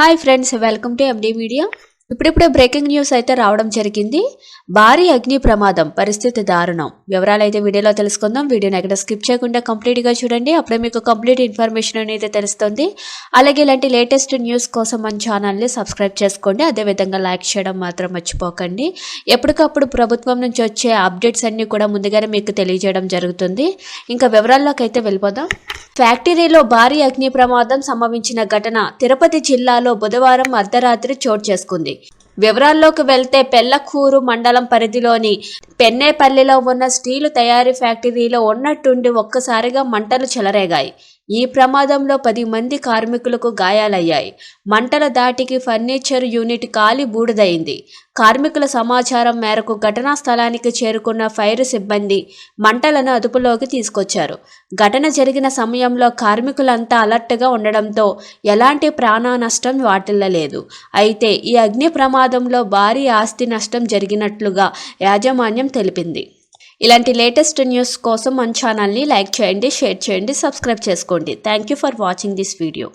Hi friends welcome to MD media ఇప్పుడిప్పుడే breaking news అయితే రావడం జరిగింది. భారీ అగ్ని ప్రమాదం పరిస్థితి దారుణం. వివరాలు అయితే వీడియోలో తెలుసుకుందాం. వీడియోని ఎక్కడ స్కిప్ చేయకుండా కంప్లీట్గా చూడండి. అప్పుడే మీకు కంప్లీట్ ఇన్ఫర్మేషన్ అనేది తెలుస్తుంది. అలాగే ఇలాంటి లేటెస్ట్ న్యూస్ కోసం మన ఛానల్ని సబ్స్క్రైబ్ చేసుకోండి. అదేవిధంగా లైక్ చేయడం మాత్రం మర్చిపోకండి. ఎప్పటికప్పుడు ప్రభుత్వం నుంచి వచ్చే అప్డేట్స్ అన్నీ కూడా ముందుగానే మీకు తెలియజేయడం జరుగుతుంది. ఇంకా వివరాల్లోకి అయితే వెళ్ళిపోదాం. ఫ్యాక్టరీలో భారీ అగ్ని ప్రమాదం సంభవించిన ఘటన తిరుపతి జిల్లాలో బుధవారం అర్ధరాత్రి చోటు చేసుకుంది. వివరాల్లోకి వెళ్తే పెళ్ళకూరు మండలం పరిధిలోని పెన్నేపల్లిలో ఉన్న స్టీలు తయారీ ఫ్యాక్టరీలో ఉన్నట్టుండి ఒక్కసారిగా మంటలు చెలరేగాయి. ఈ ప్రమాదంలో పది మంది కార్మికులకు గాయాలయ్యాయి. మంటల దాటికి ఫర్నిచర్ యూనిట్ కాలి బూడిదైంది. కార్మికుల సమాచారం మేరకు ఘటనా స్థలానికి చేరుకున్న ఫైర్ సిబ్బంది మంటలను అదుపులోకి తీసుకొచ్చారు. ఘటన జరిగిన సమయంలో కార్మికులంతా అలర్ట్గా ఉండడంతో ఎలాంటి ప్రాణ నష్టం వాటిల్లలేదు. అయితే ఈ అగ్ని ప్రమాదంలో భారీ ఆస్తి నష్టం జరిగినట్లుగా యాజమాన్యం తెలిపింది. ఇలాంటి లేటెస్ట్ న్యూస్ కోసం మన ఛానల్ని లైక్ చేయండి షేర్ చేయండి సబ్స్క్రైబ్ చేసుకోండి. Thank you for watching this video